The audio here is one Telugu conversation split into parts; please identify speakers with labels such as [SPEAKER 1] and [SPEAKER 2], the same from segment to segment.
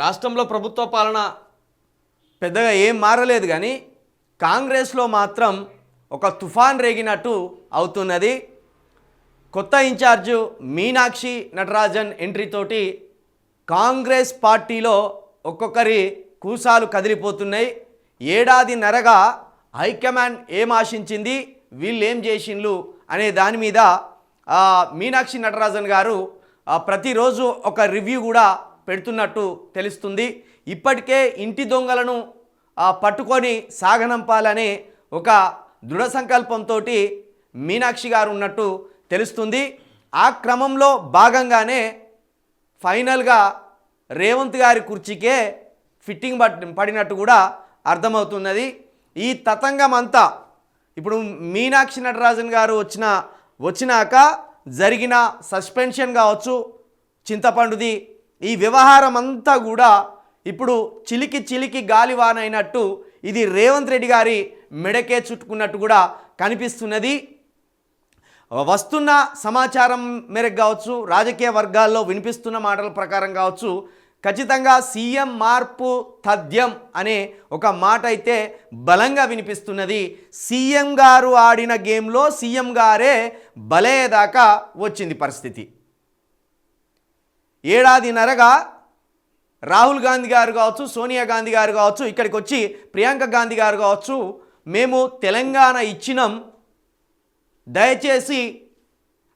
[SPEAKER 1] రాష్ట్రంలో ప్రభుత్వ పాలన పెద్దగా ఏం మారలేదు కానీ కాంగ్రెస్లో మాత్రం ఒక తుఫాన్ రేగినట్టు అవుతున్నది. కొత్త ఇన్ఛార్జు మీనాక్షి నటరాజన్ ఎంట్రీతోటి కాంగ్రెస్ పార్టీలో ఒక్కొక్కరి కూసాలు కదిలిపోతున్నాయి. ఏడాది నరగా హైకమాండ్ ఏం ఆశించింది? వీళ్ళు ఏం చేసిండ్లు? అనే దాని మీద మీనాక్షి నటరాజన్ గారు ప్రతిరోజు ఒక రివ్యూ కూడా పెడుతున్నట్టు తెలుస్తుంది. ఇప్పటికే ఇంటి దొంగలను ఆ, పట్టుకొని సాగనంపాలని ఒక దృఢ సంకల్పంతో మీనాక్షి గారు ఉన్నట్టు తెలుస్తుంది. ఆ క్రమంలో భాగంగానే ఫైనల్గా రేవంత్ గారి కుర్చీకే ఫిట్టింగ్ పడినట్టు కూడా అర్థమవుతున్నది. ఈ తతంగం అంతా ఇప్పుడు మీనాక్షి నటరాజన్ గారు వచ్చిన వచ్చినాక జరిగిన సస్పెన్షన్ కావచ్చు చింతపండుది ఈ వ్యవహారం అంతా కూడా ఇప్పుడు చిలికి చిలికి గాలివానైనట్టు ఇది రేవంత్ రెడ్డి గారి మెడకే చుట్టుకున్నట్టు కూడా కనిపిస్తున్నది. వస్తున్న సమాచారం మేరకు కావచ్చు రాజకీయ వర్గాల్లో వినిపిస్తున్న మాటల ప్రకారం కావచ్చు ఖచ్చితంగా సీఎం మార్పు తథ్యం అనే ఒక మాట అయితే బలంగా వినిపిస్తున్నది. సీఎం గారు ఆడిన గేమ్లో సీఎం గారే బలయ్యేదాకా వచ్చింది పరిస్థితి. ఏడాదిన్నరగా రాహుల్ గాంధీ గారు కావచ్చు సోనియా గాంధీ గారు కావచ్చు ఇక్కడికి వచ్చి ప్రియాంక గాంధీ గారు కావచ్చు మేము తెలంగాణ ఇచ్చినాం. దయచేసి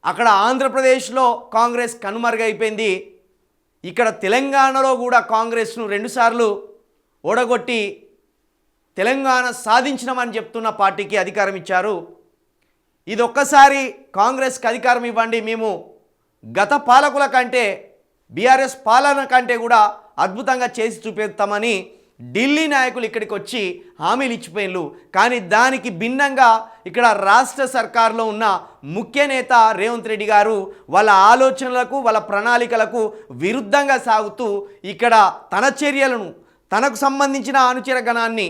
[SPEAKER 1] అక్కడ ఆంధ్రప్రదేశ్లో కాంగ్రెస్ కనుమరుగైపోయింది. ఇక్కడ తెలంగాణలో కూడా కాంగ్రెస్ను రెండుసార్లు ఓడగొట్టి తెలంగాణ సాధించినామని చెప్తున్న పార్టీకి అధికారం ఇచ్చారు. ఇది ఒక్కసారి కాంగ్రెస్కి అధికారం ఇవ్వండి. మేము గత పాలకుల కంటే బీఆర్ఎస్ పాలన కంటే కూడా అద్భుతంగా చేసి చూపిస్తామని ఢిల్లీ నాయకులు ఇక్కడికి వచ్చి హామీలు ఇచ్చిపోయిండ్రు కానీ దానికి భిన్నంగా ఇక్కడ రాష్ట్ర సర్కార్లో ఉన్న ముఖ్య నేత రేవంత్ రెడ్డి గారు వాళ్ళ ఆలోచనలకు వాళ్ళ ప్రణాళికలకు విరుద్ధంగా సాగుతూ ఇక్కడ తన చర్యలను తనకు సంబంధించిన అనుచర గణాన్ని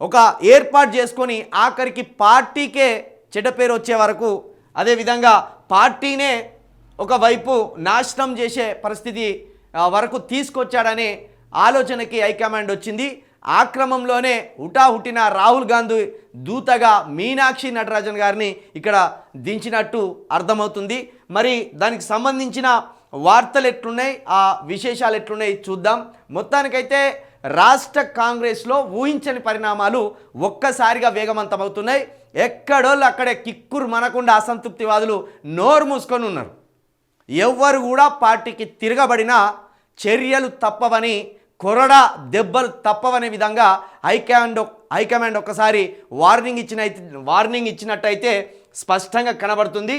[SPEAKER 1] ఒక ఏర్పాటు చేసుకొని ఆఖరికి పార్టీకే చెడ్డ పేరు వచ్చే వరకు అదేవిధంగా పార్టీనే ఒకవైపు నాశనం చేసే పరిస్థితి వరకు తీసుకొచ్చాడనే ఆలోచనకి హైకమాండ్ వచ్చింది. ఆ క్రమంలోనే హుటాహుటిన రాహుల్ గాంధీ దూతగా మీనాక్షి నటరాజన్ గారిని ఇక్కడ దించినట్టు అర్థమవుతుంది. మరి దానికి సంబంధించిన వార్తలు ఎట్లున్నాయి? ఆ విశేషాలు ఎట్లున్నాయి చూద్దాం. మొత్తానికైతే రాష్ట్ర కాంగ్రెస్లో ఊహించని పరిణామాలు ఒక్కసారిగా వేగవంతమవుతున్నాయి. ఎక్కడోళ్ళు అక్కడే కిక్కురు మనకుండా అసంతృప్తివాదులు నోరు మూసుకొని ఉన్నారు. ఎవ్వరు కూడా పార్టీకి తిరగబడిన చర్యలు తప్పవని కొరడా దెబ్బలు తప్పవనే విధంగా హైకమాండ్ హైకమాండ్ ఒక్కసారి వార్నింగ్ ఇచ్చిన వార్నింగ్ ఇచ్చినట్టయితే స్పష్టంగా కనబడుతుంది.